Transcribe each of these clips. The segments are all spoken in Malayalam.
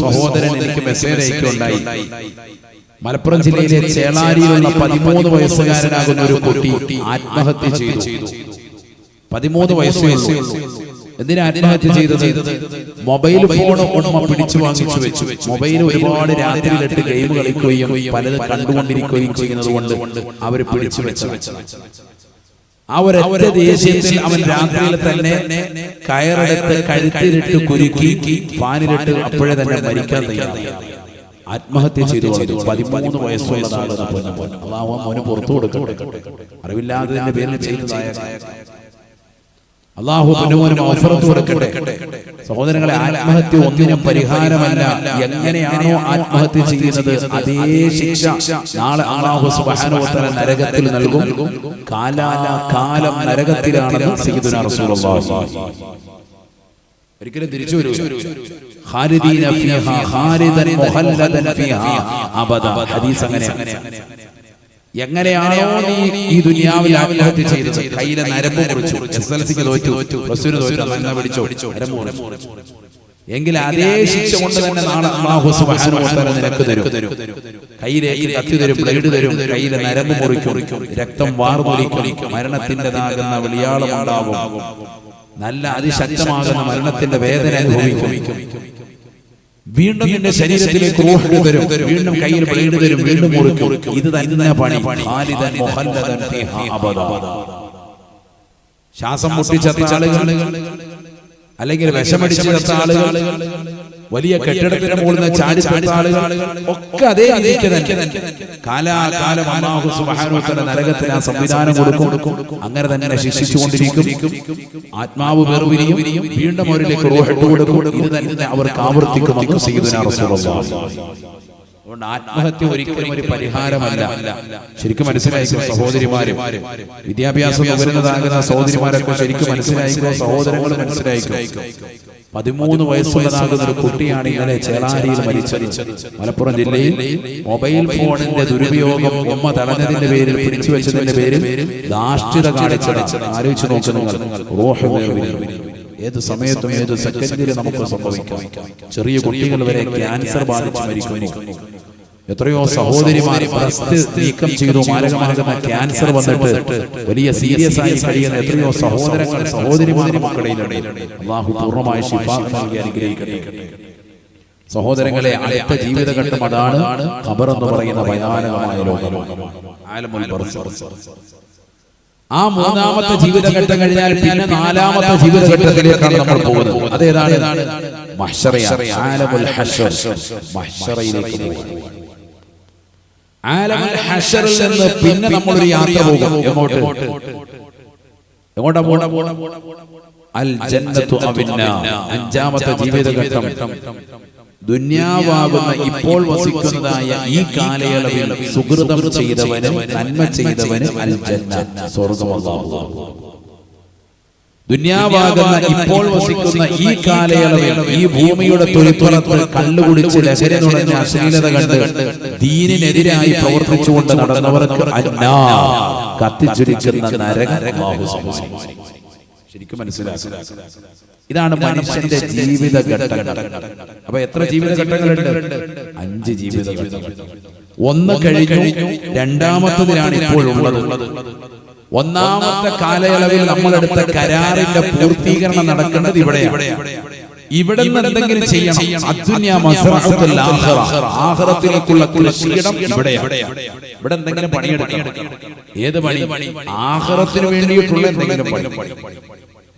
സഹോദരൻ എനിക്ക് മെസ്സേജ് അയക്കുകയുണ്ടായി. മലപ്പുറം ജില്ലയിലെ ചേളാരിയിലുള്ള പതിമൂന്ന് വയസ്സുകാരനാകുന്ന ഒരു കുട്ടി ആത്മഹത്യ ചെയ്തു. പതിമൂന്ന് വയസ്സേ എന്തിനാ ആത്മഹത്യ ചെയ്തത്? മൊബൈൽ ഫോൺ ഉടമ പിടിച്ചു വാങ്ങിച്ചു വെച്ചു. മൊബൈൽ ഒരുപാട് രാത്രിയിലിട്ട് ഗെയിം കളിക്കുകയും പലത് കണ്ടുകൊണ്ടിരിക്കുകയും ചെയ്യുന്നത് കൊണ്ട് അവർ പിടിച്ചു വെച്ചു ആ ഒരൊറ്റ ദേഷ്യത്തിൽ അവൻ രാത്രിയിൽ തന്നെ കയറെടുത്ത് കഴുത്തിലിട്ട് കുരുക്കി ഫാനിലിട്ട് അപ്പോഴേ തന്നെ മരിക്കാൻ തയ്യാറായി ആത്മഹത്യ ചെയ്തു പതിമൂന്ന് വയസ്സുള്ളതാണ് മോന് പുറത്തു കൊടുക്കട്ടെ. അറിവില്ലാതെ പേരിൽ ചെയ്യുന്നതായ അള്ളാഹു കൊടുക്കട്ടെ. സഹോദരങ്ങളെ ആത്മഹത്യ ഒന്നിനും പരിഹാരമല്ല. എങ്ങനെയാണോ ആത്മഹത്യ ചെയ്യുന്നത് അതേ ശിക്ഷ നാളെ അള്ളാഹു സുബ്ഹാനഹു നരകത്തിൽ നൽകും. കാലാല കാലം നരകത്തിലാണെന്ന് റസൂലുള്ളാഹി. ഒരിക്കലും തിരിച്ചു വരൂ അങ്ങനെ. എങ്ങനെയാണോ നീ ഈ ദുനിയാവിൽ ആത്മഹത്യ ചെയ്തത്? കയ്യിലെ നരമ്പ് മുറിച്ചു എസ് എൽ സിക്ക് തോറ്റു. ബസ്സിന് തോറ്റു. പിടിച്ചോ. നരമ്പ് മുറിച്ചു എങ്കിൽ അതേ ശിക്ഷ കൊണ്ട് തന്നെ നാളെ വ തആല നിനക്ക് തരും. കയ്യിലേക്ക് കത്തി തരും ബ്ലേഡ് തരും കയ്യിലെ നരമ്പ് മുറിക്കും രക്തം വാർമൊലിക്കും മരണത്തിന്റെതാകുന്ന വിളിയാളം ഉണ്ടാവും നല്ല അതിശക്തമാകുന്ന മരണത്തിന്റെ വേദന അനുഭവിക്കും. വീണ്ടും നിന്റെ ശരീരത്തിലേക്ക് റൂഹ് തരും വീണ്ടും കയ്യിൽ ബ്ലേഡ് തരും വീണ്ടും മുറിക്കും. ഇത് തന്നെ പണി. ഖാലിദൻ മുഹല്ലദൻ ഫീഹാ അബദ ശ്വാസം മുട്ടിച്ചത്ത ആളുകൾ അല്ലെങ്കിൽ വിഷമടിച്ചു ചത്ത ആളുകൾ. വലിയ കെട്ടിടത്തിന് മുകളിൽ നിന്ന് ചാടി ആളുകൾ ഒക്കെ അതേ തന്നെ കാലാകാലം അല്ലാഹു സുബ്ഹാനഹു നരകത്തിന് ആ സംവിധാനം കൊടുക്കും. അങ്ങനെ തന്നെ ശിക്ഷിച്ചുകൊണ്ടിരിക്കും. ആത്മാവ് വേർപിരിയും വീണ്ടും അവരിലേക്ക് റൂഹ് കൊടുക്കും ഇത് തന്നെ അവർക്ക് ആവർത്തിക്കുമെന്ന് സയ്യിദുനാ റസൂലുള്ളാഹി അതുകൊണ്ട് ആത്മഹത്യ ഒരിക്കലും ഒരു പരിഹാരമല്ല. ശരിക്കും മനസ്സിലായിക്കോ സഹോദരിമാരും? വിദ്യാഭ്യാസം നുകരുന്നതാകുന്ന സഹോദരിമാരൊക്കെ ശരിക്കും മനസ്സിലായിക്കോ? സഹോദരങ്ങൾ മനസ്സിലായിക്കോ? പതിമൂന്ന് വയസ്സുള്ളതാകുന്ന ഒരു കുട്ടിയാണ് ഇങ്ങനെ ചേളാരിയിൽ മരിച്ചത്. മലപ്പുറം ജില്ലയിൽ മൊബൈൽ ഫോണിന്റെ ദുരുപയോഗം ഉമ്മ തടഞ്ഞതിന്റെ പേരിൽ പിടിച്ചു വെച്ചതിന്റെ പേരിൽ ധാർഷ്ട്യത കാണിച്ചത് നോക്കുന്നു. നോക്ക് നിങ്ങൾ റൂഹ് ഏത് സമയത്തും ഏത് സെക്കൻഡിലും നമുക്ക് സംഭവിക്കാം. ചെറിയ കുട്ടികൾ വരെ ക്യാൻസർ ബാധിച്ച് മരിക്കുന്നു. എത്രയോ സഹോദരിമാർ നീക്കം ചെയ്തു മാരകമാകുന്ന ക്യാൻസർ വന്നിട്ട് വലിയ സീരിയസ് ആയി കഴിയുന്ന എത്രയോ സഹോദരങ്ങൾ അള്ളാഹു പൂർണമായ ശിഫ നൽകി അനുഗ്രഹിക്കട്ടെ. സഹോദരങ്ങളെ അടുത്ത ജീവിതഘട്ടം അതാണ് ഖബർ എന്ന് പറയുന്ന ഭയാനകമായ ലോകം. ആ മൂന്നാമത്തെ ജീവിതഘട്ടം കഴിഞ്ഞാൽ പിന്നെ നാലാമത്തെ ജീവിതഘട്ടത്തിലേക്കാണ് നമ്മൾ പോകുന്നത്. അതേതാണ്. ആലമുൽ ഹശ്ർ. ഹശ്റിൽ നിന്ന് പിന്നെ നമ്മളൊരു യാത്ര പോകും. എങ്ങോട്ട്? എങ്ങോട്ടാ പോണ? അൽ ജന്നത്തു അവിന്ന. അഞ്ചാമത്തെ ജീവിതഘട്ടം. ദുന്യാവാകുന്ന ഇപ്പോൾ വസിക്കുന്നതായ ഈ കാലയളവിൽ സുഹൃതം ചെയ്തവന് നന്മ ചെയ്തവന് അൽ ജന്ന സ്വർഗമല്ലാഹു ദുന്യാവാകുന്ന ഇപ്പോൾ വസിക്കുന്ന ഈ കാലയളവിൽ ഈ ഭൂമിയുടെ തൊലിപ്പുറത്ത് കള്ളുകുടിച്ച് ലഹരി നുടഞ്ഞ അശ്ലീലത കണ്ട് ദീനിനെതിരായി പ്രവർത്തിച്ചുകൊണ്ട് നടന്നവർക്ക് അന്നാ കത്തിച്ചുരിക്കുന്ന നരകം അല്ലാഹു സംരക്ഷിക്കും. ശരിക്കും മനസ്സിലാക്കുക ഇതാണ് മനുഷ്യന്റെ ജീവിത ഘട്ടങ്ങൾ. അപ്പൊ എത്ര ജീവിത ഘട്ടങ്ങളുണ്ട്? അഞ്ച് ജീവിത ഒന്ന് കഴിഞ്ഞു രണ്ടാമത്തതിലാണ് ഇപ്പോൾ ഉള്ളത് ഒന്നാമത്തെ കാലയളവിൽ നമ്മൾ നമ്മളെടുത്ത കരാറിന്റെ പൂർത്തീകരണം നടക്കുന്നത് ഇവിടെ നിന്ന് എന്തെങ്കിലും ചെയ്യണം. കൃഷിയിടം ഇവിടെ എന്തെങ്കിലും പണിയെടുക്കണം. ഏത് പണി? വേണ്ടിയിട്ടുള്ള എന്തെങ്കിലും പണി.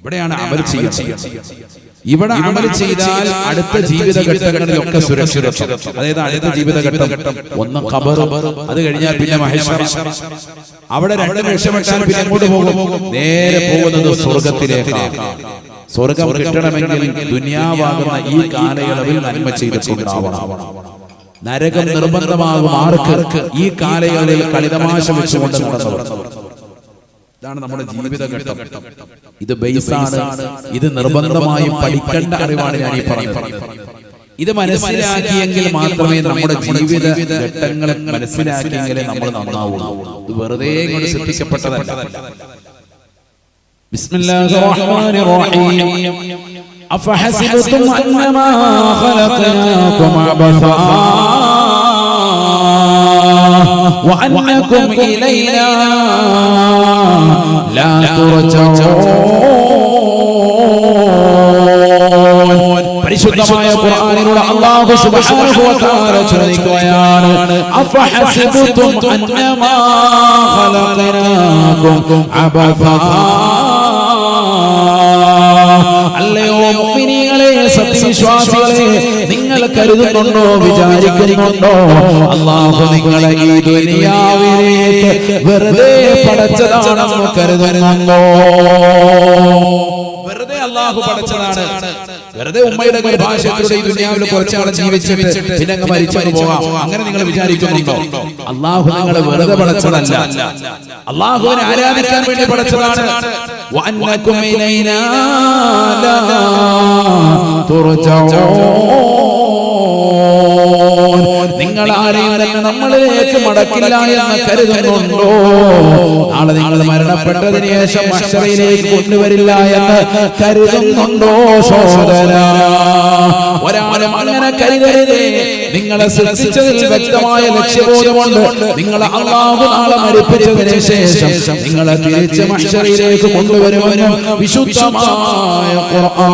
ഇവിടെയാണ് അമൽ ചെയ്യുന്നത്. ഇവിടെ അമൽ ചെയ്താൽ അടുത്ത ജീവിത ജീവിതഘട്ടങ്ങളിലൊക്കെ സുരക്ഷിതത്വം. അതായത് അടുത്ത ജീവിതഘട്ടം. ഒന്ന് ഖബർ അത് കഴിഞ്ഞാൽ പിന്നെ മഹേശ്വര. അവിടെ രണ്ട് ലക്ഷം പിന്നെ എങ്ങോട്ട് പോകും. നേരെ പോകുന്നത് സ്വർഗത്തിലേക്കാണ്. സ്വർഗം കിട്ടണമെങ്കിൽ ദുനിയാവാകുന്ന ഈ കാലയളവിൽ നന്മ ചെയ്തിട്ടുണ്ടാവണം നരകം നിർബന്ധമാകും. ആർക്കർക്ക് ഈ കാലയളവിൽ കളിതമാശ വെച്ചുകൊണ്ട് നടന്നവർ. ഇതാണ് നമ്മുടെ ജീവിത ഘട്ടം ഇത് ബേസാണ് ഇത് നിർബന്ധമായി പഠിക്കേണ്ട അറിവാണ് ഞാൻ ഈ പറഞ്ഞത്. ഇത് മനസ്സിലാക്കിയെങ്കിൽ മാത്രമേ നമ്മുടെ ജീവിത ഘട്ടങ്ങളെ മനസ്സിലാക്കിയെങ്കിലേ നമ്മൾ നന്നാവുള്ളൂ. ഇത് വെറുതെ കൊണ്ട് ശ്രദ്ധിക്കപ്പെട്ടതല്ല റഹീം. അഫഹസിബതും അന്നമാ ഖലഖനാകും അബസാ. وأنكم إلينا لا ترجعون പരിശുദ്ധമായ ഖുർആനിലൂടെ അല്ലാഹു സുബ്ഹാനഹു വ തആല ചോദിക്കുകയാണ് അഫഹസിബതും അന്നമാ ഖലഖനാകും അബഥാ അല്ലയോ മുഅ്മിനീങ്ങളെ സത്യവിശ്വാസികളെ നിങ്ങൾ കരുതുന്നുണ്ടോ? വിചാരിക്കുന്നുണ്ടോ? അള്ളാഹു നിങ്ങളെ ഈ ദുനിയാവിലേക്ക് വെറുതെ പടച്ചതാണെന്ന് കരുതുന്നുണ്ടോ? വെറുതെ അള്ളാഹു പടച്ചതാണ്. വെറുതെ ഉമ്മയുടെ ഗർഭാശയത്തിലൂടെ ഈ ദുനിയാവിൽ കുറച്ചാൾ ജീവിച്ചിട്ട് പിന്നെ അങ്ങ് മരിച്ചു പോവാം അങ്ങനെ നിങ്ങൾ വിചാരിക്കുന്നുണ്ടോ അള്ളാഹു നിങ്ങളെ വെറുതെ പടച്ചതല്ല അള്ളാഹുവിനെ ആരാധിക്കാൻ വേണ്ടി പടച്ചതാണ് وأنكم إلينا لا ترجعون നിങ്ങൾ ആരെയും തന്നെ നമ്മളിലേക്ക് മടക്കില്ല എന്ന് കരുതുന്നുണ്ടോ? നാളെ നിങ്ങൾ മരണപ്പെട്ടതിന് ശേഷം അക്ഷരയിലേക്ക് കൊണ്ടുവരില്ല എന്ന് കരുതുന്നുണ്ടോ സോദര ഒരാളും അങ്ങനെ കരുതരുതേ. നിങ്ങളെ വ്യക്തമായ ലക്ഷ്യബോധമുണ്ട്. നിങ്ങളെ അള്ളാഹു നാളെ മരിപ്പിച്ചതിന് ശേഷം നിങ്ങളെ തിരിച്ച് മക്ഷരയിലേക്ക് കൊണ്ടുവരുവാനും വിശുദ്ധമായ ഖുർആൻ.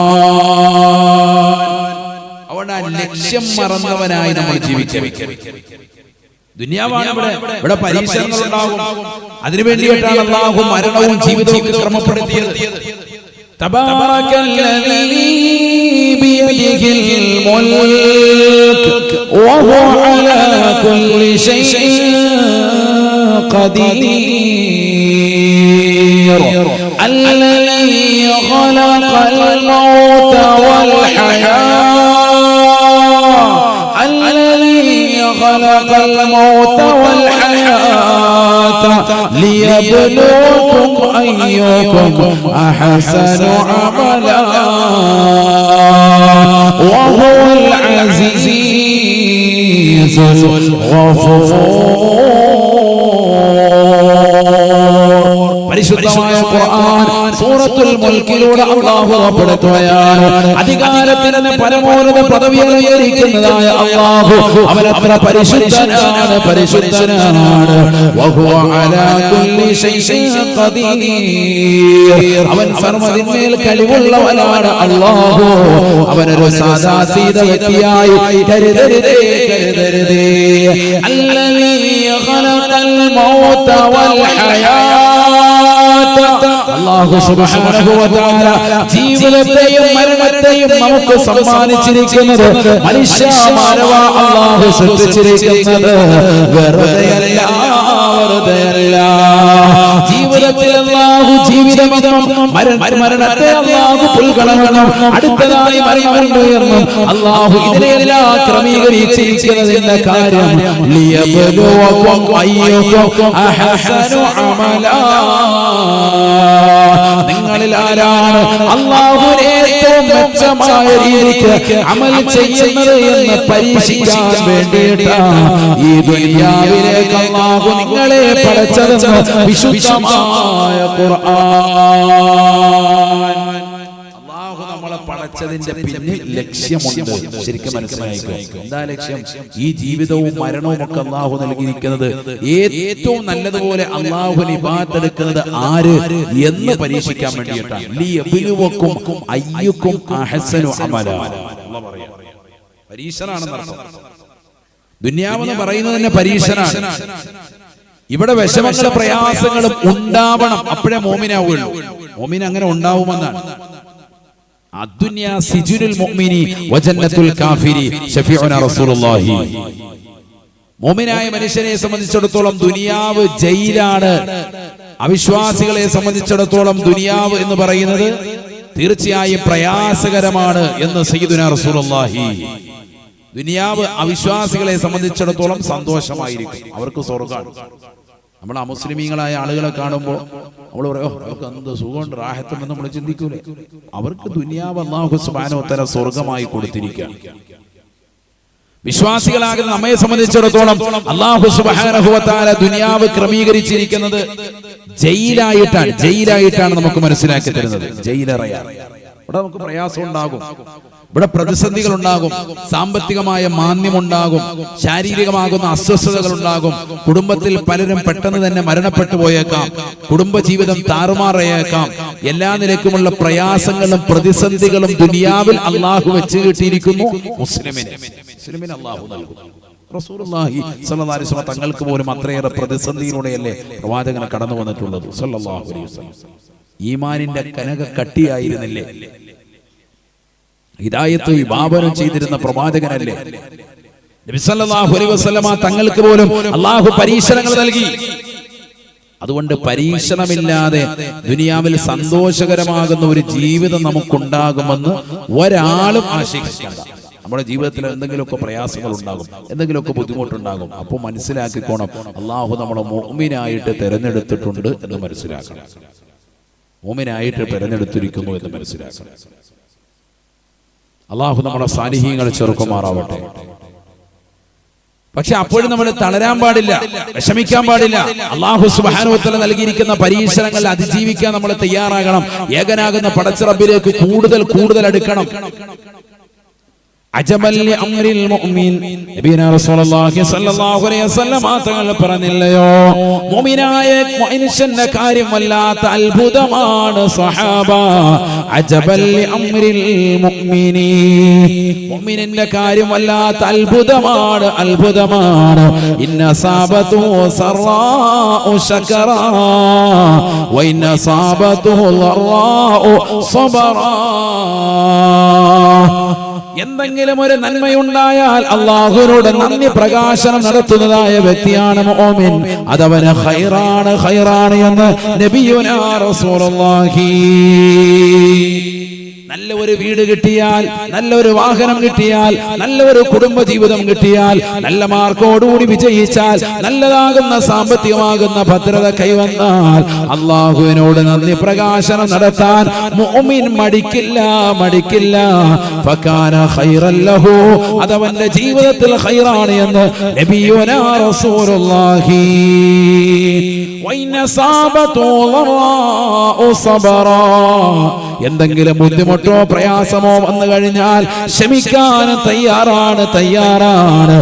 അവിടെ ആ ലക്ഷ്യം മറന്നവനായി നമ്മൾ ജീവിക്കണം ദുനിയാവാണ് ഇവിടെ ഇവിടെ പരീക്ഷണങ്ങൾ ഉണ്ടാകും അതിനു വേണ്ടിയിട്ടാണ് അള്ളാഹു മരണവും ജീവിതവും ക്രമപ്പെടുത്തിയത് تبارك الذي بيده الملك وهو على كل شيء قدير الذي خلق الموت والحياة خلق الموت والحياة ليبلوكم أيكم أحسن عملا وهو العزيز الغفور പരിശുദ്ധമായ ഖുർആൻ സൂറത്തുൽ മുൽക്കിലൂടെ അള്ളാഹു ഉൾപ്പെടുത്തുകയാണ് അധികാരത്തിന് പരമോന്നത പദവി അലങ്കരിക്കുന്നതായ അള്ളാഹു അവനത്ര പരിശുദ്ധനാണ് പരിശുദ്ധനാണ് വഹുവ അലാ കുല്ലി ശൈഇൻ ഖദീർ. അവൻ സർവതിന്മേൽ കഴിവുള്ളവനാണ് അള്ളാഹു അവനൊരു സാദാസീത വ്യക്തിയായി കരുതരുതേ കരുതരുതേ ഖലഖൽ മൗത വൽ തആല ജീവിതത്തെയും മരണത്തെയും നമുക്ക് സമ്മാനിച്ചിരിക്കുന്നത് മനുഷ്യ ജീവിതത്തിൽ മരണത്തെ അടുത്തതായി കാര്യം അമലാ നിങ്ങളിൽ ആരാണ് അള്ളാഹുവിനെ ഏറ്റവും മെച്ചമായ രീതിക്ക് അമൽ ചെയ്യുന്നത് എന്ന് പരീക്ഷിക്കാൻ വേണ്ടിയിട്ടാണ് ഈ ദുനിയാവിലേക്ക് അള്ളാഹു നിങ്ങളെ പടച്ചതെന്ന് വിശുദ്ധമായ ഖുർആൻ. പടച്ചതിന്റെ പിന്നിൽ ലക്ഷ്യമുണ്ട് ശരിക്കും മനസ്സിലായിക്കോ? എന്താ ലക്ഷ്യം? ഈ ജീവിതവും മരണവും ഒക്കെ അള്ളാഹു നൽകിയിരിക്കുന്നത് ഏറ്റവും നല്ലതുപോലെ അള്ളാഹു ഇബാദത്തെടുക്കുന്നത് ആര് എന്ന് പരീക്ഷിക്കാൻ വേണ്ടിയിട്ടാണ്. ലിയബ്ലുവക്കും അയ്യുക്കും അഹസനു അമല. ദുന്യാവെന്ന് പറയുന്നത് തന്നെ പരീക്ഷനാണ്. ഇവിടെ വിഷമങ്ങളും പ്രയാസങ്ങളും ഉണ്ടാവണം. അപ്പോഴേ മോമിനാവുകയുള്ളൂ. മോമിൻ അങ്ങനെ ഉണ്ടാവുമെന്നാണ്. മോമിനായ മനുഷ്യനെ സംബന്ധിച്ചിടത്തോളം ദുനിയാവ് ജയിലാണ്. അവിശ്വാസികളെ സംബന്ധിച്ചിടത്തോളം ദുനിയാവ് എന്ന് പറയുന്നത് തീർച്ചയായും പ്രയാസകരമാണ് എന്ന് സയ്യിദുന റസൂലുള്ളാഹി. ദുനിയാവ് അവിശ്വാസികളെ സംബന്ധിച്ചിടത്തോളം സന്തോഷമായിരിക്കും. അവർക്ക് സ്വർഗമാണ്. നമ്മൾ അമുസ്ലിമീങ്ങളായ ആളുകളെ കാണുമ്പോൾ നമ്മൾ പറയോ എന്ത് സുഖമുണ്ട് റാഹത്തുണ്ടെന്ന് നമ്മൾ ചിന്തിക്കൂലേ? അവർക്ക് ദുനിയാവ് അള്ളാഹു സ്വർഗമായി കൊടുത്തിരിക്കുക വിശ്വാസികളാകുന്ന നമ്മെ സംബന്ധിച്ചിടത്തോളം അള്ളാഹു സുബാനഹുവത്താല ദുനിയാവ് ക്രമീകരിച്ചിരിക്കുന്നത് ജയിലായിട്ടാണ് ജയിലായിട്ടാണ് നമുക്ക് മനസ്സിലാക്കി തരുന്നത്. ജയിലറയാണ് ഇവിടെ നമുക്ക് പ്രയാസം ഉണ്ടാകും. ഇവിടെ പ്രതിസന്ധികൾ ഉണ്ടാകും സാമ്പത്തികമായ മാന്യമുണ്ടാകും ശാരീരികമാകുന്ന അസ്വസ്ഥതകൾ ഉണ്ടാകും കുടുംബത്തിൽ പലരും പെട്ടെന്ന് തന്നെ മരണപ്പെട്ടു പോയേക്കാം. കുടുംബജീവിതം താറുമാറയേക്കാം. എല്ലാ നിലക്കുമുള്ള പ്രയാസങ്ങളും പ്രതിസന്ധികളും ദുനിയാവിൽ അള്ളാഹു വെച്ച് കിട്ടിയിരിക്കുന്നു റസൂലുള്ളാഹി അലൈഹി വസല്ലം തങ്ങൾക്ക് പോലും അത്രയേറെ പ്രതിസന്ധിയിലൂടെയല്ലേ പ്രവാചകനെ കടന്നു വന്നിട്ടുള്ളത്? അലൈഹി വസല്ലം. ഈമാനിന്റെ കനക കട്ടിയായിരുന്നില്ലേ ഹിദായത്ത് വിഭാവനം ചെയ്തിരുന്ന പ്രവാചകനല്ലേ? തങ്ങൾക്ക് പോലും അള്ളാഹു പരീക്ഷണങ്ങൾ നൽകി. അതുകൊണ്ട് പരീക്ഷണമില്ലാതെ ദുനിയാവിൽ സന്തോഷകരമാകുന്ന ഒരു ജീവിതം നമുക്കുണ്ടാകുമെന്ന് ഒരാളും ആശംസിക്കണ്ട നമ്മുടെ ജീവിതത്തിൽ എന്തെങ്കിലുമൊക്കെ പ്രയാസങ്ങൾ ഉണ്ടാകും. എന്തെങ്കിലുമൊക്കെ ബുദ്ധിമുട്ടുണ്ടാകും. അപ്പോൾ മനസ്സിലാക്കിക്കോണം. അള്ളാഹു നമ്മളെ മോമിനായിട്ട് തെരഞ്ഞെടുത്തിട്ടുണ്ട് എന്ന് മനസ്സിലാക്കണം. മോമിനായിട്ട് തിരഞ്ഞെടുത്തിരിക്കുന്നു എന്ന് മനസ്സിലാക്കണം. അള്ളാഹു നമ്മുടെ സാന്നിധ്യങ്ങൾ ചെറുക്കുമാറാവട്ടെ പക്ഷെ അപ്പോഴും നമ്മൾ തളരാൻ പാടില്ല വിഷമിക്കാൻ പാടില്ല. അള്ളാഹു സുബാനുവത്തല നൽകിയിരിക്കുന്ന പരീക്ഷണങ്ങൾ അതിജീവിക്കാൻ നമ്മൾ തയ്യാറാകണം. ഏകനാകുന്ന പടച്ചിറബിലേക്ക് കൂടുതൽ കൂടുതൽ അടുക്കണം പറഞ്ഞില്ലയോ? മുഅ്മിനായ മനുഷ്യന്റെ കാര്യം വല്ലാത്ത അത്ഭുതമാണ് സഹാബ. അംരിൽ മുഅ്മിനി. മുഅ്മിനിന്റെ കാര്യം വല്ലാത്ത അത്ഭുതമാണ് അത്ഭുതമാണ്. ഇന്ന സാബതു സറാഉ ശകറാ. വഇന്ന സാബതു ളറാഉ സബറാ എന്തെങ്കിലും ഒരു നന്മയുണ്ടായാൽ അള്ളാഹുവിനോട് നന്ദി പ്രകാശനം നടത്തുന്നതായ വ്യക്തിയാണ് മോമിൻ. അതവന് ഹൈറാണ് ഹൈറാണ് എന്ന് നബിയുനാ റസൂലുള്ളാഹി. നല്ല ഒരു വീട് കിട്ടിയാൽ നല്ലൊരു വാഹനം കിട്ടിയാൽ നല്ലൊരു കുടുംബ ജീവിതം കിട്ടിയാൽ നല്ല മാർക്കോടുകൂടി വിജയിച്ചാൽ നല്ലതാകുന്ന സാമ്പത്തികമാകുന്ന ഭദ്രത കൈവന്നാൽ അള്ളാഹുവിനോട് നന്ദി പ്രകാശനം നടത്താൻ മുഅ്മിൻ മടിക്കില്ല മടിക്കില്ല. അതവന്റെ ജീവിതത്തിൽ ഹൈറാണ് എന്ന് റസൂലുള്ളാഹി. എന്തെങ്കിലും ബുദ്ധിമുട്ടോ പ്രയാസമോ വന്നു കഴിഞ്ഞാൽ ക്ഷമിക്കാൻ തയ്യാറാണ് തയ്യാറാണ്.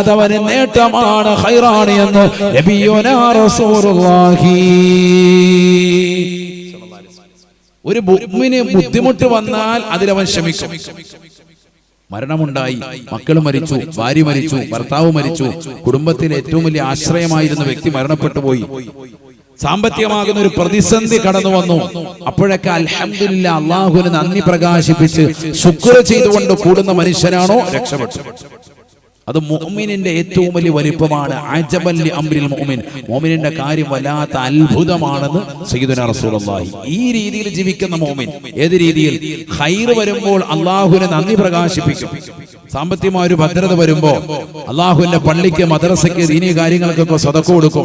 അതവന് നേട്ടമാണ് ഹൈറാണ് എന്ന് ഒരു മുഅ്മിന് ബുദ്ധിമുട്ട് വന്നാൽ അതിലവൻ ക്ഷമിക്കും. മരണമുണ്ടായി മക്കൾ മരിച്ചു ഭാര്യ മരിച്ചു ഭർത്താവ് മരിച്ചു കുടുംബത്തിൽ ഏറ്റവും വലിയ ആശ്രയമായിരുന്ന വ്യക്തി മരണപ്പെട്ടു പോയി. സാമ്പത്തികമാകുന്ന ഒരു പ്രതിസന്ധി കടന്നു വന്നു. അപ്പോഴൊക്കെ അലഹമില്ല അള്ളാഹുവിന് നന്ദി പ്രകാശിപ്പിച്ച് ശുക്ർ ചെയ്തുകൊണ്ട് കൂടുന്ന മനുഷ്യനാണോ? രക്ഷപ്പെട്ടു. അത് മുഅ്മിനിന്റെ ഏറ്റവും വലിയ വലിപ്പമാണ്. അജബല്ലി അംരിൽ മുഅ്മിൻ. മോമിനിന്റെ കാര്യം വല്ലാത്ത അത്ഭുതമാണെന്ന് സയ്യിദുനാ റസൂലുള്ളാഹി. ഈ രീതിയിൽ ജീവിക്കുന്ന മോമിൻ ഏത് രീതിയിൽ? ഖൈർ വരുമ്പോൾ അള്ളാഹുവിനെ നന്ദി പ്രകാശിപ്പിക്കും. സാമ്പത്തികമായ ഒരു ഭദ്രത വരുമ്പോ അള്ളാഹുവിന്റെ പള്ളിക്ക് മദ്രസയ്ക്ക് ദീനീ കാര്യങ്ങൾക്കൊക്കെ സ്വതക്ക കൊടുക്കും.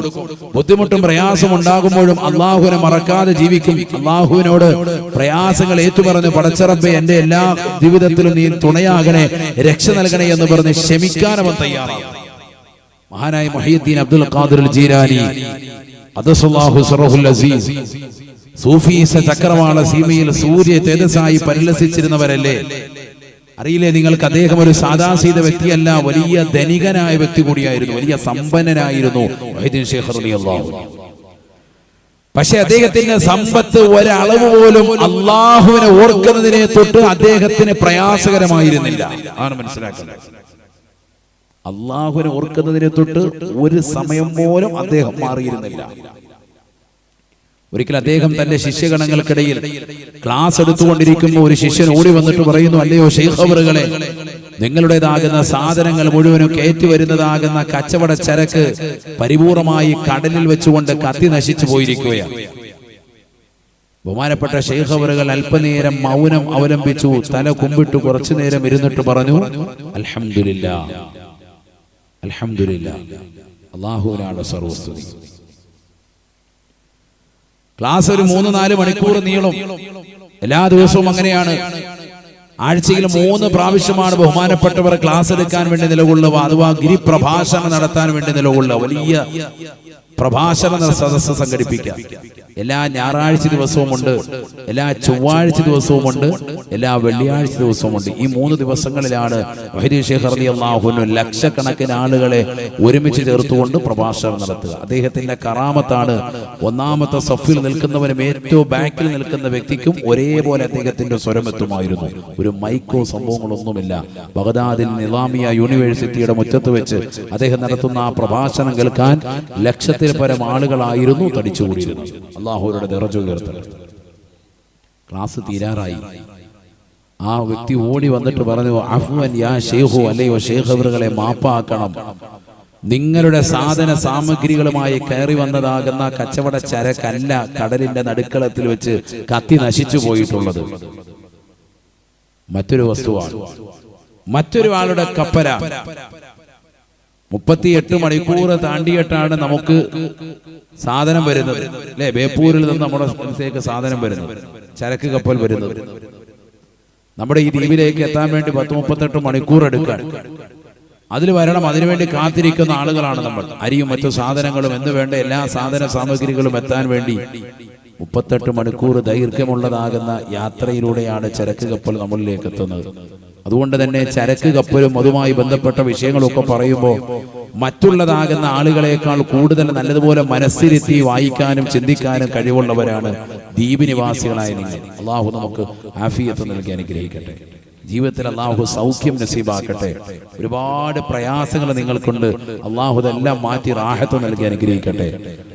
ബുദ്ധിമുട്ടും പ്രയാസം ഉണ്ടാകുമ്പോഴും അള്ളാഹുവിനെ മറക്കാതെ ജീവിക്കും. അള്ളാഹുവിനോട് പ്രയാസങ്ങൾ ഏറ്റുപറഞ്ഞ് പടച്ചറബെ എന്റെ എല്ലാ ജീവിതത്തിലും നീ തുണയാകണേ രക്ഷ നൽകണേ എന്ന് പറഞ്ഞ് ക്ഷമിക്കാനവൻ തയ്യാറാണ് മഹാനായ മൊഹീദ്ദീൻ അബ്ദുൽ ഖാദിർ ജീരാനി അസീസ് സൂഫീസ ചക്രവാള സീമയിൽ സൂര്യ തേജസ്സായി പരിലസിച്ചിരുന്നവരല്ലേ? അറിയില്ലേ നിങ്ങൾക്ക് അദ്ദേഹം ഒരു സാധാസീത വ്യക്തിയല്ല വലിയ ധനികനായ വ്യക്തി കൂടിയായിരുന്നു വലിയ സമ്പന്നനായിരുന്നു. പക്ഷെ അദ്ദേഹത്തിന്റെ സമ്പത്ത് ഒരളവ് പോലും അള്ളാഹുവിനെ ഓർക്കുന്നതിനെ തൊട്ട് അദ്ദേഹത്തിന് പ്രയാസകരമായിരുന്നില്ല. ആണ് മനസ്സിലാക്കുന്നത്? അള്ളാഹുവിനെ ഓർക്കുന്നതിനെ തൊട്ട് ഒരു സമയം പോലും അദ്ദേഹം മാറിയിരുന്നില്ല. ഒരിക്കൽ അദ്ദേഹം തന്റെ ശിഷ്യഗണങ്ങൾക്കിടയിൽ ക്ലാസ് എടുത്തുകൊണ്ടിരിക്കുമ്പോൾ ഒരു ശിഷ്യൻ ഓടി വന്നിട്ട് പറയുന്നു അല്ലയോ ഷെയ്ഖവറുകളെ നിങ്ങളുടേതാകുന്ന സാധനങ്ങൾ മുഴുവനും കയറ്റി വരുന്നതാകുന്ന കച്ചവട ചരക്ക് പരിപൂർണമായി കടലിൽ വെച്ചുകൊണ്ട് കത്തി നശിച്ചു പോയിരിക്കുകയാണ്. ബഹുമാനപ്പെട്ട ഷെയ്ഖവറുകൾ അല്പനേരം മൗനം അവലംബിച്ചു തല കുമ്പിട്ട് കുറച്ചു നേരം ഇരുന്നിട്ട് പറഞ്ഞു അൽഹംദുലില്ലാ. അൽഹംദുലില്ല. അള്ളാഹുവിനാണ് സർവസ്തുതി ക്ലാസ് ഒരു മൂന്ന് നാല് മണിക്കൂർ നീളും. എല്ലാ ദിവസവും അങ്ങനെയാണ്. ആഴ്ചയിൽ മൂന്ന് പ്രാവശ്യമാണ് ബഹുമാനപ്പെട്ടവർ ക്ലാസ് എടുക്കാൻ വേണ്ടി നിലകൊള്ളുക. അഥവാ ഗിരിപ്രഭാഷണം നടത്താൻ വേണ്ടി നിലകൊള്ളുക. വലിയ പ്രഭാഷണ സദസ്സ് സംഘടിപ്പിക്കാം. എല്ലാ ഞായറാഴ്ച ദിവസവുമുണ്ട് എല്ലാ ചൊവ്വാഴ്ച ദിവസവുമുണ്ട് എല്ലാ വെള്ളിയാഴ്ച ദിവസവുമുണ്ട്. ഈ മൂന്ന് ദിവസങ്ങളിലാണ് ഷേഖ് ലക്ഷക്കണക്കിന് ആളുകളെ ഒരുമിച്ച് ചേർത്തുകൊണ്ട് പ്രഭാഷണം നടത്തുക. അദ്ദേഹത്തിന്റെ കറാമത്താണ് ഒന്നാമത്തെ സഫിൽ നിൽക്കുന്നവനും ഏറ്റവും ബാക്കിൽ നിൽക്കുന്ന വ്യക്തിക്കും ഒരേപോലെ അദ്ദേഹത്തിന്റെ സ്വരമെത്തുമായിരുന്നു. ഒരു മൈക്കോ സംഭവങ്ങളൊന്നുമില്ല. ബഗദാദിൽ നിലാമിയ യൂണിവേഴ്സിറ്റിയുടെ മുറ്റത്ത് വെച്ച് അദ്ദേഹം നടത്തുന്ന ആ പ്രഭാഷണം കേൾക്കാൻ ലക്ഷത്തിൽ പരം ആളുകളായിരുന്നു തടിച്ചുകൂടിയിരുന്നത്. അള്ളാഹുരുടെ നിറച്ചു ഉയർത്തണം. ക്ലാസ് തീരാറായി. ആ വ്യക്തി ഓടി വന്നിട്ട് പറഞ്ഞു അഫ്വൻ യാ ഷെയ്ഹു അല്ലയോ ഷെയ്ഖവറുകളെ മാപ്പാക്കണം. നിങ്ങളുടെ സാധന സാമഗ്രികളുമായി കയറി വന്നതാകുന്ന കച്ചവട ചരക്കല്ല കടലിന്റെ നടുക്കളത്തിൽ വെച്ച് കത്തി നശിച്ചു പോയിട്ടുള്ളത്. മറ്റൊരു വസ്തുവാണ്. മറ്റൊരു ആളുടെ കപ്പല. മുപ്പത്തിയെട്ട് മണിക്കൂർ താണ്ടിയിട്ടാണ് നമുക്ക് സാധനം വരുന്നത്. അല്ലെ? ബേപ്പൂരിൽ നിന്ന് നമ്മുടെ സ്ഥലത്തേക്ക് സാധനം വരുന്നത്. ചരക്ക് കപ്പൽ വരുന്നത്. നമ്മുടെ ഈ ദ്വീപിലേക്ക് എത്താൻ വേണ്ടി പത്ത് മുപ്പത്തെട്ട് മണിക്കൂർ എടുക്കാൻ. അതിൽ വരണം. അതിനുവേണ്ടി കാത്തിരിക്കുന്ന ആളുകളാണ് നമ്മൾ. അരിയും മറ്റു സാധനങ്ങളും എന്ന് വേണ്ട എല്ലാ സാധന സാമഗ്രികളും എത്താൻ വേണ്ടി മുപ്പത്തെട്ട് മണിക്കൂർ ദൈർഘ്യമുള്ളതാകുന്ന യാത്രയിലൂടെയാണ് ചരക്ക് കപ്പൽ നമ്മളിലേക്ക് എത്തുന്നത്. അതുകൊണ്ട് തന്നെ ചരക്ക് കപ്പലും അതുമായി ബന്ധപ്പെട്ട വിഷയങ്ങളൊക്കെ പറയുമ്പോൾ മറ്റുള്ളതാകുന്ന ആളുകളെക്കാൾ കൂടുതൽ നല്ലതുപോലെ മനസ്സിലെത്തി വായിക്കാനും ചിന്തിക്കാനും കഴിവുള്ളവരാണ് ദ്വീപ് നിവാസികളായ നിങ്ങൾ. അള്ളാഹു നമുക്ക് ആഫിയത്ത് നൽകി അനുഗ്രഹിക്കട്ടെ. ജീവിതത്തിൽ അള്ളാഹു സൗഖ്യം നസീബാക്കട്ടെ. ഒരുപാട് പ്രയാസങ്ങൾ നിങ്ങൾക്കുണ്ട്. അള്ളാഹു ഇതെല്ലാം മാറ്റി റാഹത്ത് നൽകി അനുഗ്രഹിക്കട്ടെ.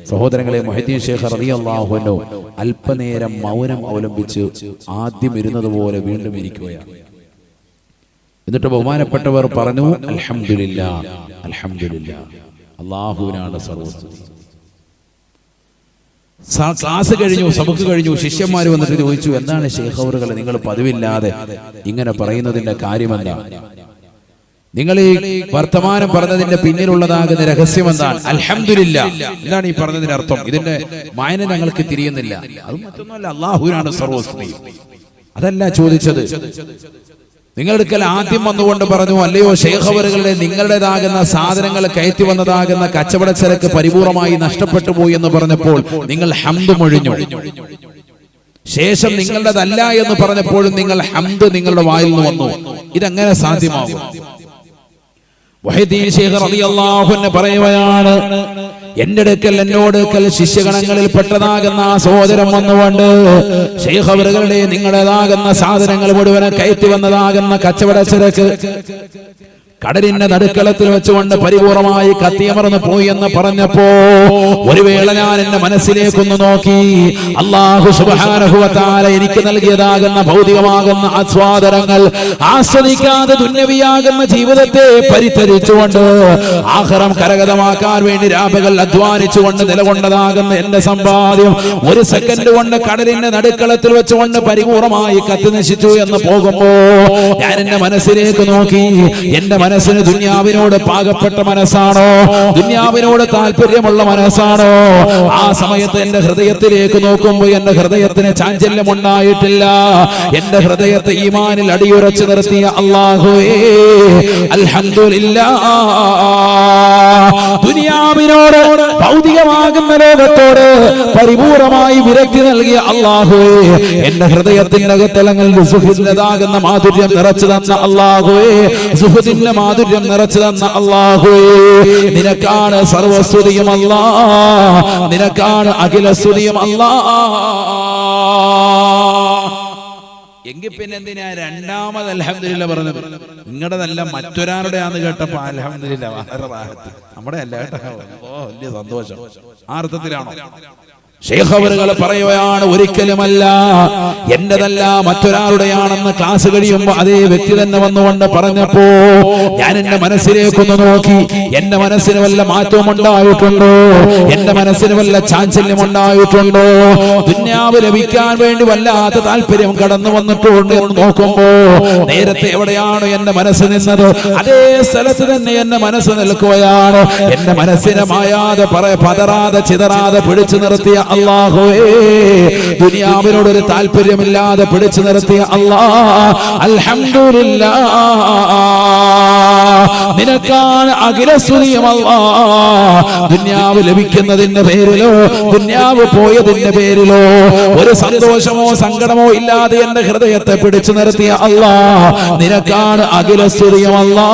സഹോദരങ്ങളെ മൊഹദ്ദീൻ ഷേഖ് റതി അള്ളാഹുനോ അല്പനേരം മൗനം അവലംബിച്ച് ആദ്യം ഇരുന്നത് പോലെ വീണ്ടും ഇരിക്കുകയാണ്. എന്നിട്ട് ബഹുമാനപ്പെട്ടവർ പറഞ്ഞു അലഹമില്ല അലഹമില്ല അള്ളാഹുവിനാണ് ക്ലാസ് കഴിഞ്ഞു സബക്ക് കഴിഞ്ഞു ശിഷ്യന്മാർ വന്നിട്ട് ചോദിച്ചു എന്താണ് ഷെയ്ഖവറുകൾ നിങ്ങൾ പതിവില്ലാതെ ഇങ്ങനെ പറയുന്നതിന്റെ കാര്യമല്ല നിങ്ങൾ ഈ വർത്തമാനം പറഞ്ഞതിന്റെ പിന്നിലുള്ളതാകുന്ന രഹസ്യം എന്താണ് അലഹമില്ല എന്താണ് ഈ പറഞ്ഞതിന്റെ അർത്ഥം? ഇതിന്റെ മായന ഞങ്ങൾക്ക് തിരിയുന്നില്ല. അത് മറ്റൊന്നുമല്ല അള്ളാഹുവിനാണ് സർവസ്തുതി അതല്ല ചോദിച്ചത്. നിങ്ങളെടുക്കൽ ആദ്യം വന്നുകൊണ്ട് പറഞ്ഞു അല്ലയോ ഷേഖവറുകളുടെ നിങ്ങളുടേതാകുന്ന സാധനങ്ങൾ കയറ്റി വന്നതാകുന്ന കച്ചവട ചരക്ക് പരിപൂർണമായി നഷ്ടപ്പെട്ടു പോയി എന്ന് പറഞ്ഞപ്പോൾ നിങ്ങൾ ഹംദ് മൊഴിഞ്ഞു. ശേഷം നിങ്ങളുടേതല്ല എന്ന് പറഞ്ഞപ്പോഴും നിങ്ങൾ ഹംദ് നിങ്ങളുടെ വായിൽ നിന്ന് വന്നു. ഇതെങ്ങനെ സാധ്യമാകും? പറയുകയാണ് എന്റെ അടുക്കൽ എന്നോട് ശിഷ്യഗണങ്ങളിൽ പെട്ടതാകുന്ന ആ സഹോദരൻ വന്നുകൊണ്ട് ശൈഖ് അവറുകളുടെ നിങ്ങളുടേതാകുന്ന സാധനങ്ങൾ മുഴുവനെ കയറ്റി വന്നതാകുന്ന കച്ചവട ചരക്ക് കടലിന്റെ നടുക്കളത്തിൽ വെച്ചുകൊണ്ട് പരിപൂർണമായി കത്തിയമർന്ന് പോയി എന്ന് പറഞ്ഞപ്പോ ഒരു വേള ഞാൻ എന്റെ മനസ്സിലേക്കൊന്ന് നോക്കി. അള്ളാഹു സുബാനഹുവത്താല എനിക്ക് നൽകിയതാകുന്ന ഭൗതികമാകുന്ന ആസ്വാദനങ്ങൾ ആസ്വദിക്കാതെ ദുന്യവിയാകുന്ന ജീവിതത്തെ പരിത്തരിച്ചുകൊണ്ട് ആഹ്റം കരകതമാക്കാൻ വേണ്ടി രാപകൾ അധ്വാനിച്ചുകൊണ്ട് നിലകൊണ്ടതാകുന്ന എന്റെ സമ്പാദ്യം ഒരു സെക്കൻഡ് കൊണ്ട് കടലിന്റെ നടുക്കളത്തിൽ വെച്ചുകൊണ്ട് പരിപൂർണമായി കത്തി നശിച്ചു എന്ന് പോകുമ്പോ ഞാൻ എന്റെ മനസ്സിലേക്ക് നോക്കി. എന്റെ മനസ്സിന് ദുന്യാവിനോട് പാകപ്പെട്ട മനസ്സാണോ? ദുന്യാവിനോട് താല്പര്യമുള്ള മനസ്സാണോ? ആ സമയത്ത് എന്റെ ഹൃദയത്തിലേക്ക് നോക്കുമ്പോൾ എന്റെ ഹൃദയത്തിന് ചാഞ്ചല്യം ഉണ്ടായിട്ടില്ല എന്റെ ഹൃദയത്തെ ഈമാനിൽ അടിയുറച്ചു നിർത്തിയ അള്ളാഹുവേ അൽഹംദുലില്ലാ ദുനിയാവിനോട് ഭൗതികമാകുന്ന ലോകത്തോട് പരിപൂർണമായി വിരക്തി നൽകിയ അള്ളാഹുവേ എന്റെ ഹൃദയത്തിന്റെ സുഹൃത്തിന്റെതാകുന്ന മാധുര്യം നിറച്ചു തന്ന അള്ളാഹുവേ സുഹൃത്തിന്റെ മാധുര്യം നിറച്ചു തന്ന അള്ളാഹുവേ നിനക്കാണ് സർവസ്തുതിയും അല്ലാ നിനക്കാണ് അഖിലസ്തുതിയും അല്ലാ. എങ്കിൽ പിന്നെ എന്തിനാ രണ്ടാമത് അലഹമില്ല പറഞ്ഞത്? നിങ്ങളുടെതല്ല മറ്റൊരാളുടെയാന്ന് കേട്ടപ്പോ അലഹമില്ല വളരെ നമ്മുടെ അല്ല കേട്ടോ. ഓ വലിയ സന്തോഷം. ആ അർത്ഥത്തിലാണോ? ഷേഖവറുകൾ പറയുകയാണ് ഒരിക്കലുമല്ല. എന്റെതല്ല മറ്റൊരാളുടെയാണെന്ന് ക്ലാസ് കഴിയുമ്പോ അതേ വ്യക്തി തന്നെ വന്നുകൊണ്ട് പറഞ്ഞപ്പോ ഞാൻ എന്റെ മനസ്സിലേക്കൊന്ന് നോക്കി. എന്റെ മനസ്സിന് വല്ല മാറ്റവും ഉണ്ടായിട്ടുണ്ടോ എന്റെ മനസ്സിന് വല്ല ചാഞ്ചല്യം ഉണ്ടായിട്ടുണ്ടോ ദുന്യാവ് ലഭിക്കാൻ വേണ്ടി വല്ലാത്ത താല്പര്യം കടന്നു വന്നിട്ടുണ്ട് എന്ന് നോക്കുമ്പോ നേരത്തെ എവിടെയാണ് എന്റെ മനസ്സ് നിന്നത്? അതേ സ്ഥലത്ത് തന്നെ എന്റെ മനസ്സ് നിൽക്കുകയാണ്. എന്റെ മനസ്സിനെ മായാതെ പറ പതറാതെ ചിതറാതെ പിടിച്ചു നിർത്തിയ അള്ളാഹുവേ ദുനിയാവിനോട് ഒരു താല്പര്യമില്ലാതെ പിടിച്ചു നിർത്തിയ അള്ളാ അൽഹംദുലില്ലാ. നിനക്കാണ് അഖിലസ്തുതിയും അല്ലാ ദുന്യാവ് ലഭിക്കുന്നതിന്റെ പേരിലോ ദുന്യാവ് പോയതിന്റെ പേരിലോ ഒരു സന്തോഷമോ സങ്കടമോ ഇല്ലാതെ എന്റെ ഹൃദയത്തെ പിടിച്ചു നിർത്തിയ അല്ല. നിനക്കാണ് അഖില സ്തുതിയും അല്ലാ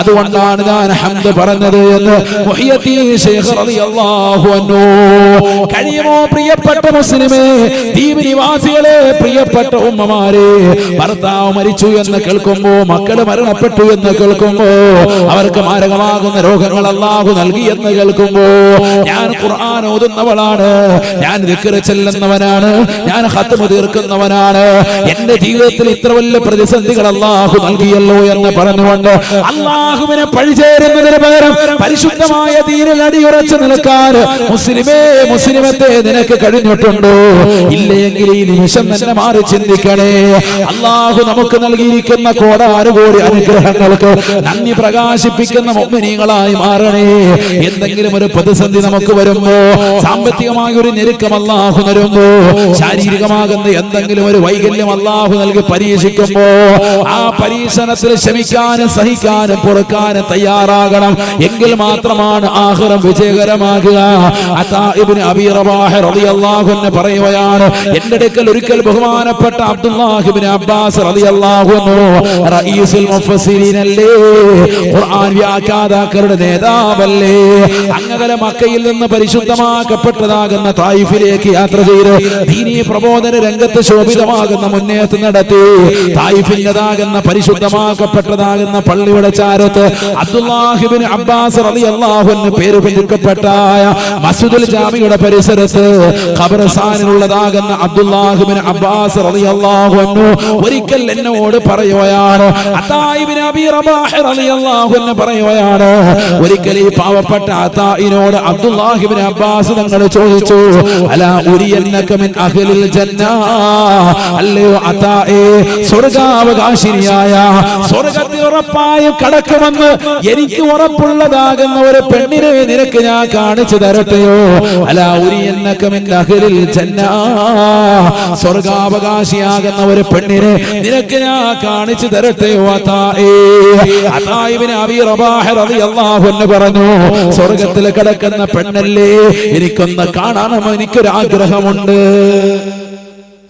അതുകൊണ്ടാണ് ഞാൻ ഹംദ് പറഞ്ഞത് എന്ന് കഴിയുമോ പ്രിയപ്പെട്ട മുസ്ലിമേ ദ്വീപ് നിവാസികളെ പ്രിയപ്പെട്ട ഉമ്മമാരെ ഭർത്താവ് മരിച്ചു എന്ന് കേൾക്കുമ്പോ മക്കൾ മരണപ്പെട്ടു എന്ന് കേൾക്കുമ്പോ അവർക്ക് മാരകമാകുന്ന രോഗങ്ങൾ അള്ളാഹു നൽകി എന്ന് കേൾക്കുമ്പോ ഞാൻ ഖുർആൻ ഓതുന്നവളാണ് ഞാൻ ദിക്ർ ചെല്ലുന്നവനാണ് ഞാൻ ഹത്തുമ തീർക്കുന്നവനാണ്. എന്റെ ജീവിതത്തിൽ ഇത്ര വലിയ പ്രതിസന്ധികൾ അള്ളാഹു നൽകിയല്ലോ എന്ന് പറഞ്ഞുകൊണ്ട് അള്ളാഹുവിനെ പഴിചേരുന്നതിന് പകരം പരിശുദ്ധമായ തീരിൽ അടിയുറച്ചു നിൽക്കാൻ മുസ്ലിമേ മുസ്ലിമത്തെ നിനക്ക് കഴിഞ്ഞിട്ടുണ്ടോ? ഇല്ലെങ്കിൽ ഈ നിമിഷം തന്നെ മാറി ചിന്തിക്കണേ. അള്ളാഹു നമുക്ക് നൽകിയിരിക്കുന്ന കോടാനുകോടി അനുഗ്രഹങ്ങൾക്ക് നന്ദി പ്രകാശിപ്പിക്കുന്ന മൊമ്മിനികളായി മാറണേ. എന്തെങ്കിലും ഒരു പ്രതിസന്ധി നമുക്ക് വരുമ്പോ സാമ്പത്തികമായ ഒരു ഞെരുക്കം അള്ളാഹു തരുമ്പോ ശാരീരികമാകുന്ന എന്തെങ്കിലും ഒരു വൈകല്യം അള്ളാഹു നൽകി പരീക്ഷിക്കുമ്പോ ആ പരീക്ഷണത്തിൽ ക്ഷമിക്കാനും സഹിക്കാനും പൊറുക്കാനും തയ്യാറാകണം. എങ്കിൽ മാത്രമാണ് ആഹ്റം വിജയകരമാകുക. പറയുകയാണ് എന്റെ അടുക്കൽ ഒരിക്കൽ ബഹുമാനപ്പെട്ട അബ്ദുല്ലാഹിബ്നു അബ്ബാസ് റളിയല്ലാഹു അൻഹു റഈസുൽ അല്ലേ ഖുർആൻ വ്യാഖ്യാതാക്കളുടെ നേതാവല്ലേ? അങ്ങകലെ മക്കയിൽ നിന്ന് പരിശുദ്ധമാക്കപ്പെട്ടതാകുന്ന തായിഫിലേക്ക് യാത്ര ചെയ്ത് ദീനീ പ്രബോധന രംഗത്ത് ശോഭിതമാകുന്ന മുന്നേറ്റം നടത്തി. തായിഫിന്റെതാകുന്ന പരിശുദ്ധമാക്കപ്പെട്ടതാകുന്ന പള്ളിയുടെ ചാരത്ത് അബ്ദുല്ലാഹിബിൻ അബ്ബാസ് റളിയല്ലാഹു അൻഹു പേര് പിടിക്കപ്പെട്ടായ മസ്ജിദുൽ ജാമിയുടെ പരിസരത്ത് ഖബർസ്ഥാനിലുള്ളതാകുന്ന അബ്ദുല്ലാഹിബിൻ അബ്ബാസ് റളിയല്ലാഹു അൻഹു ഒരിക്കൽ എന്നോട് പറയുകയാണ് അതായിബിൻ അബീ അൻഹു പറയുകയാണ്. ഒരിക്കൽ ഈ പാവപ്പെട്ട അതായിനോട് അബ്ദുല്ലാഹിബിൻ അബ്ബാസ് തങ്ങൾ ചോദിച്ചു അലാ ഉരിയന്നക മിൻ അഹ്ലിൽ ജന്ന അല്ലയോ അതായേ സ്വർഗാവകാശിനിയായ സ്വർഗത്തിൽ ഉറപ്പായും കടക്കുമെന്ന് എനിക്ക് ഉറപ്പുള്ളതാകുന്ന ഒരു പെണ്ണിനെ നിനക്ക് ഞാൻ കാണിച്ചു തരട്ടെയോ? അലാ ഉരിയന്നക മിൻ അഹ്ലിൽ ജന്ന സ്വർഗാവകാശിയാകുന്ന ഒരു പെണ്ണിനെ നിനക്ക് ഞാൻ കാണിച്ചു തരട്ടെയോ? അതായേ പറഞ്ഞു സ്വർഗത്തിൽ കിടക്കുന്ന പെണ്ണല്ലേ എനിക്കൊന്ന് കാണണം എനിക്കൊരാഗ്രഹമുണ്ട്.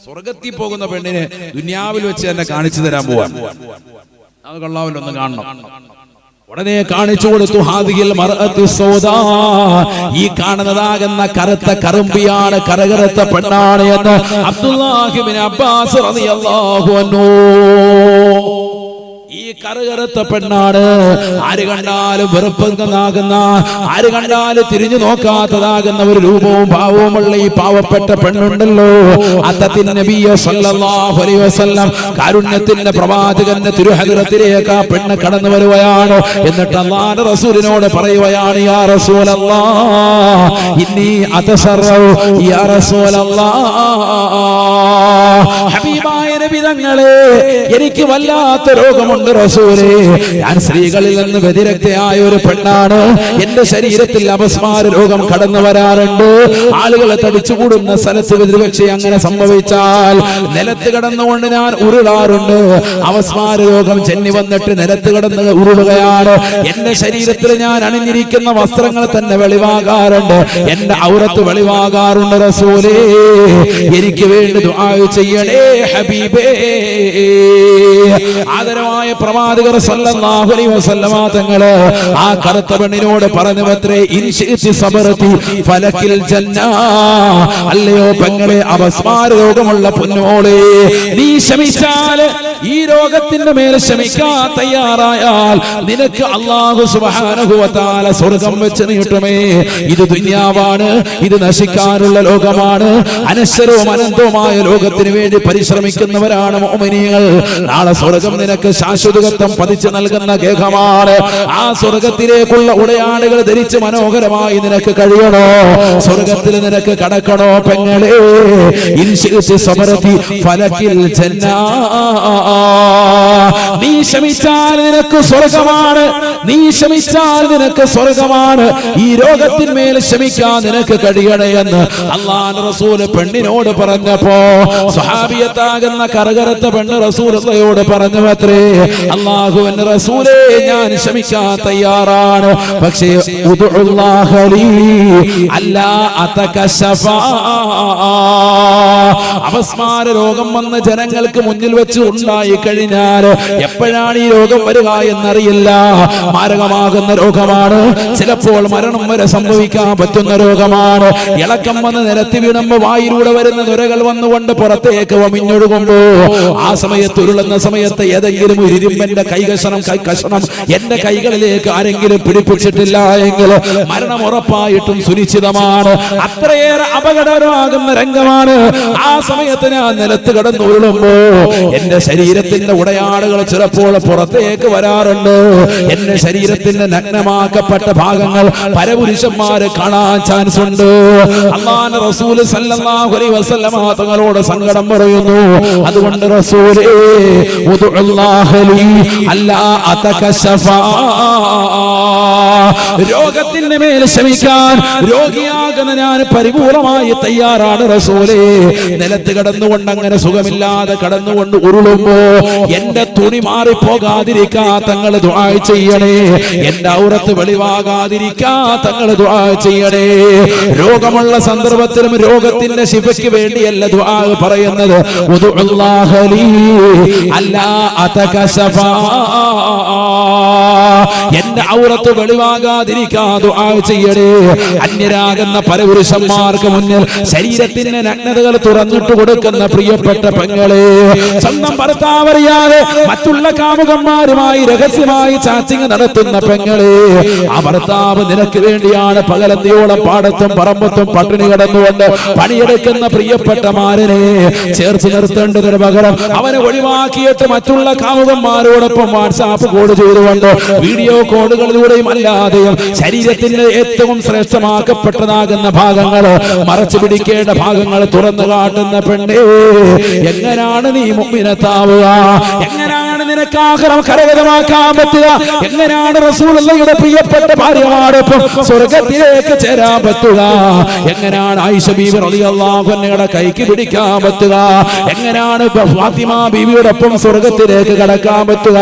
സ്വർഗത്തിൽ പോകുന്ന പെണ്ണിനെ ദുനിയാവിൽ വെച്ച് തന്നെ കാണിച്ചു തരാൻ പോവാൻ. ഒന്ന് കാണണം. ഉടനെ കാണിച്ചു കൊടുത്തു ഹാദിയിൽ ഈ കാണുന്നതാകുന്ന കറുത്ത കറുമ്പിയാണ് കരകറുത്ത പെണ്ണാണ് എന്ന് അബ്ദുല്ലാഹിബിൻ അബ്ബാസ് റളിയല്ലാഹു അൻഹു. ഈ കറുകറുത്ത പെണ്ണാണ്. ആര് കണ്ടാലും വെറുപ്പുന്നതാകുന്ന ആര് കണ്ടാലും തിരിഞ്ഞു നോക്കാത്തതാകുന്ന ഒരു രൂപവും ഭാവവുമുള്ള ഈ പാവപ്പെട്ട പെണ്ണുണ്ടല്ലോ. അത്തത്തിൻ നബിയ സല്ലല്ലാഹു അലൈഹി വസല്ലം കാരുണ്യത്തിന്റെ പ്രവാചകന്റെ തിരുഹദറത്തിലേക്ക് ആ പെണ്ണ് കടന്നു വരുകയാണ്. എന്നിട്ട് അള്ളാഹുവിന്റെ റസൂലിനോട് പറയുകയാണ് യാ റസൂലല്ലാഹ് ഇന്നി അതസറു യാ റസൂലല്ലാഹ്. ഹബീബായ നബി തങ്ങളെ എനിക്ക് വല്ലാത്ത രോഗമുണ്ട് റസൂലേ. ഞാൻ സ്ത്രീകളിൽ നിന്ന് വ്യതിരക്തയായ ഒരു പെണ്ണാണ്. എന്റെ ശരീരത്തിൽ അപസ്മാര രോഗം കടന്നു വരാറുണ്ട്. ആളുകളെ തടിച്ചുകൂടുന്ന സ്ഥലത്ത് ഒരുപക്ഷെ അങ്ങനെ സംഭവിച്ചാൽ നിലത്ത് കിടന്നുകൊണ്ട് ഞാൻ ഉരുളാറുണ്ട്. അവസ്മാര രോഗം ചെന്നി വന്നിട്ട് നിലത്ത് കിടന്ന് ഉരുളുകയാണ്. എന്റെ ശരീരത്തിൽ ഞാൻ അണിഞ്ഞിരിക്കുന്ന വസ്ത്രങ്ങൾ തന്നെ വെളിവാകാറുണ്ട്. എന്റെ ഔറത്ത് വെളിവാകാറുണ്ട് റസൂലേ. എനിക്ക് വേണ്ടി ദുആ ഹബീബേ ആദരവായ പ്രവാചകർ സല്ലല്ലാഹു അലൈഹി വസല്ലമ തങ്ങൾ ആ കറുത്ത പെണ്ണിനോട് പറഞ്ഞു അത്രേ ഇൻഷിത്തി സബറതി ഫലക്കിൽ ജന്ന. അല്ലയോ പെങ്ങളെ അപസ്മാര രോഗമുള്ള പൊന്നോളെ നീ ശമിച്ചാൽ ഈ രോഗത്തിന്റെ മേൽ ശമിക്കാൻ തയ്യാറായാൽ നിനക്ക് അല്ലാഹു സുബ്ഹാനഹു വ തആല സ്വർഗം വെച്ച് നീട്ടുമേ. ഇത് ദുനിയാവാണ് ഇത് നശിക്കാനുള്ള ലോകമാണ്. അനശ്വരവും അനന്തവുമായ ലോകത്തിന് വേണ്ടി പരിശ്രമിക്കുന്നവരാണ് മോമിനിയങ്ങൾ നാളെ സ്വർഗം നിനക്ക് ശാശ്വതത്വം പതിച്ചു നൽകുന്ന ഗേഹമാണ്. ആ സ്വർഗത്തിലേക്കുള്ള ഉടയാടുകൾ ധരിച്ച് മനോഹരമായി നിനക്ക് കഴിയണോ? സ്വർഗത്തിൽ നിനക്ക് കടക്കണോ പെങ്ങളെ? ഇൻഷിത്തി സമരത്തി ഫലക്കിൽ ജന്നാ. നീ ക്ഷമിച്ചാൽ നിനക്ക് സ്വർഗമാണ്. നീ ക്ഷമിച്ചാൽ നിനക്ക് സ്വർഗമാണ്. ഈ രോഗത്തിന്മേൽ ക്ഷമിക്കാൻ നിനക്ക് കഴിയണേ എന്ന് അള്ളാൻ റസൂൽ പെണ്ണിനോട് പറഞ്ഞപ്പോ സ്വഹാബിയത്താകുന്ന കറകരത്ത പെണ്ണ് റസൂലയോട് പറഞ്ഞു അത്രേ അള്ളാഹുവിന്റെ റസൂലേ ഞാൻ ക്ഷമിക്കാൻ തയ്യാറാണ്. പക്ഷേ അല്ല അപസ്മാര രോഗം വന്ന് ജനങ്ങൾക്ക് മുന്നിൽ വെച്ച് ഉണ്ടായി കഴിഞ്ഞാൽ എപ്പോഴാണ്? ഈ രോഗം വരിക എന്നറിയില്ല. മാരകമാകുന്ന രോഗമാണ്. ചിലപ്പോൾ മരണം വരെ സംഭവിക്കാൻ പറ്റുന്ന രോഗമാണ്. ഇളക്കം വന്ന് നിരത്തി വീണുമ്പോ വായിലൂടെ വരുന്ന ദുരകൾ വന്നുകൊണ്ട് പുറത്തേക്ക് വമിഞ്ഞൊഴുകുമ്പോ ആ സമയത്ത് ഉരുളുന്ന സമയത്ത് ഏതെങ്കിലും ഒരു ഇരുമ്പന്റെ കൈകഷണം കൈകഷണം എന്റെ കൈകളിലേക്ക് ആരെങ്കിലും പിടിപ്പിച്ചിട്ടില്ല എങ്കിൽ മരണം ഉറപ്പായിട്ടും സുനിശ്ചിതമാണ്. അത്രയേറെ അപകടകരമാകുന്ന രംഗമാണ്. ആ സമയത്ത് ഞാൻ നിലത്ത് കിടന്നുരുളുമ്പോ എന്റെ ശരീരത്തിന്റെ ഉടയാടുകൾ ചിലപ്പോൾ പുറത്തേക്ക് വരാറുണ്ട്. എന്റെ ശരീരത്തിന്റെ നഗ്നമാക്കപ്പെട്ട ഭാഗങ്ങൾ പരപുരുഷന്മാര് കാണാൻ ചാൻസ് ഉണ്ട്. അള്ളാഹ് റസൂൽ തങ്ങളോട് സങ്കടം പറയുന്നു. അതുകൊണ്ട് റസൂലേ അല്ലാ രോഗത്തിന്റെ മേൽ ക്ഷമിക്കാൻ രോഗിയാകുന്ന ഞാൻ പരിപൂർണമായി തയ്യാറാണ് റസൂലേ. നിലത്ത് കടന്നുകൊണ്ട് അങ്ങനെ സുഖമില്ലാതെ കടന്നുകൊണ്ട് ഉരുളുമ്പോ എന്റെ തുണി മാറിപ്പോകാതിരിക്കാ തങ്ങൾ ദുആ ചെയ്യണേ. എന്റെ ഔറത്ത് വെളിവാകാതിരിക്കാ തങ്ങൾ ദുആ ചെയ്യണേ. രോഗമുള്ള സന്ദർഭത്തിലും രോഗത്തിന്റെ ശിഫയ്ക്ക് വേണ്ടിയല്ല ദുആ പറയുന്നത്. അല്ലാ അതകശഫാ എന്റെ ഔറത്ത് വെളിവാകാതിരിക്കാ ദുആ ചെയ്യണേ. അന്യരാകുന്ന പരപുരുഷന്മാർക്ക് മുന്നിൽ ശരീരത്തിന്റെ നഗ്നതകൾ തുറന്നിട്ട് കൊടുക്കുന്ന പ്രിയപ്പെട്ട പെങ്ങളെ സ്വന്തം ഭർത്താവ് അറിയാതെ മറ്റുള്ള കാമുകന്മാരുമായി രഹസ്യമായി ചാച്ചിങ് നടത്തുന്ന പെങ്ങളെ ആ ഭർത്താവ് നിനക്ക് വേണ്ടിയാണ് പകലന്തിയോളം പാടത്തും പറമ്പത്തും പട്ടിണി കിടന്നുകൊണ്ട് പണിയെടുക്കുന്ന പ്രിയപ്പെട്ട മാരനെ. ചേർത്ത് നിർത്തേണ്ടതിന് പകരം അവനെ ഒഴിവാക്കിയിട്ട് മറ്റുള്ള കാമുകന്മാരോടൊപ്പം വാട്സാപ്പ് കോഡ് ചെയ്തുകൊണ്ട് വീഡിയോ കോഡുകളിലൂടെയും അല്ലാതെയും ശരീരത്തിന്റെ ഏറ്റവും ശ്രേഷ്ഠമാക്കപ്പെട്ടതാകുന്ന ഭാഗങ്ങൾ മറച്ചു പിടിക്കേണ്ട ഭാഗങ്ങൾ തുറന്നു കാട്ടുന്ന പെണ്ണേ എങ്ങനാണ് നീ മുമ്പിനെത്താവുക എങ്ങനെയാണ് നിനക്ക് ആഹാരം കരകരമാക്കാൻ പറ്റുക. എങ്ങനെയാണ് റസൂലയുടെ പ്രിയപ്പെട്ട ഭാര്യമാരൊപ്പം സ്വർഗത്തിലേക്ക് ചേരാൻ പറ്റുക? എങ്ങനെയാണ് ആയിഷ ബീവി റളിയല്ലാഹു അൻഹയുടെ കൈക്ക് പിടിക്കാൻ പറ്റുക? എങ്ങനെയാണ് ഫാത്തിമ ബീവിയോടൊപ്പം സ്വർഗത്തിലേക്ക് കടക്കാൻ പറ്റുക?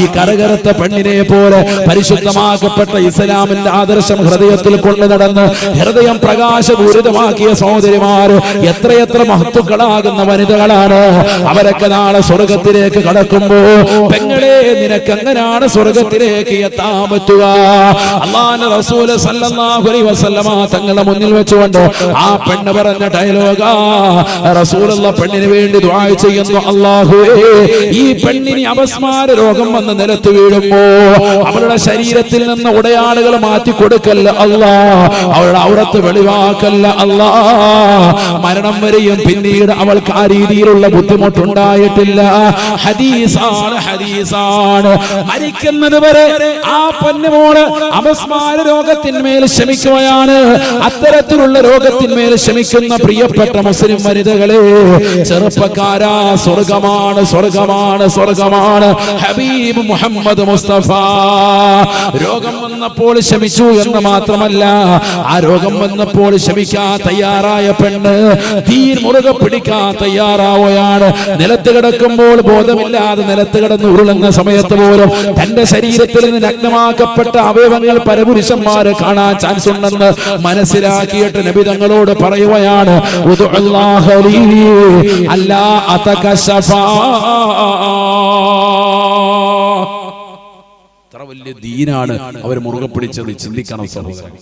ഈ കരകരത്ത പെണ്ണിനെ പോലെ പരിശുദ്ധമാക്കപ്പെട്ട ഇസ്ലാമിന്റെ ആദർശം ഹൃദയത്തിൽ കൊണ്ടു നടന്ന് ഹൃദയം പ്രകാശപൂരിതമാക്കിയ സഹോദരിമാര് എത്രയെത്ര മഹത്തുക്കളാകുന്ന വനിതകളാണ്. അവരൊക്കെ നാളെ സ്വർഗത്തിലേക്ക് കടക്കുമ്പോ പെങ്ങളെ നിനക്ക് എങ്ങനെയാണ് സ്വർഗത്തിലേക്ക് എത്താൻ പറ്റുക? അള്ളാന്റെ റസൂൽ സല്ലല്ലാഹു അലൈഹി വസല്ലമ തങ്ങളുടെ മുന്നിൽ വെച്ചുകൊണ്ട് ആ പെണ്ണ് പറഞ്ഞ ഡയലോഗ റസൂലുള്ള പെണ്ണിന് വേണ്ടി ദുആ ചെയ്യുന്നു അല്ലാഹുവേ ഈ പെണ്ണിന് അപസ്മാര രോഗം വന്ന് നിലത്ത് വീഴുമ്പോ അവളുടെ ശരീരത്തിൽ നിന്ന് ഉടയാളുകൾ മാറ്റി കൊടുക്കല്ല അല്ലാ അവളുടെ ഔറത്ത് വെളിവാക്കല്ല അല്ലാ മരണം വരെയും പിന്നീട് അവൾക്ക് ആ രീതിയിലുള്ള ബുദ്ധിമുട്ടുണ്ടായിട്ടില്ല. ഹദീസാണ് ഹദീസാണ്. മരിക്കുന്നത് വരെ ആ പൊന്നുമോൾ അപസ്മാര രോഗത്തിന്മേൽ ക്ഷമിക്കുകയാണ് അത്തരത്തിലുള്ള രോഗത്തിന്മേൽ ക്ഷമിക്കുന്ന പ്രിയപ്പെട്ട മുസ്ലിം വനിതകളെ ചെറുപ്പക്കാരാ സ്വർഗമാണ് സ്വർഗമാണ് സ്വർഗമാണ്. ഹബീബ് മുഹമ്മദ് മുസ്തഫ. രോഗം വന്നപ്പോൾ ശമിച്ചു എന്ന് മാത്രമല്ല ആ രോഗം വന്നപ്പോൾ ക്ഷമിക്കാൻ തയ്യാറായ പെണ്ണ് തീർ മുറുകെ പിടിക്കാൻ തയ്യാറാവുകയാണ്. നിലത്ത് കിടക്കുമ്പോൾ ബോധമില്ലാതെ നിലത്ത് കിടന്ന് ഉരുളുന്ന സമയത്ത് പോലും തന്റെ ശരീരത്തിൽ നിന്ന് നഗ്നമാക്കപ്പെട്ട അവയവങ്ങൾ പരപുരുഷന്മാരെ കാണാൻ ചാൻസ് ഉണ്ടെന്ന് മനസ്സിലാക്കിയിട്ട് നബി തങ്ങളോട് പറയുകയാണ് അല്ലാ വലിയ ദീനാണ് അവർ മുറുകെ പിടിച്ചത്. ചിന്തിക്കണം സഹോദരൻ.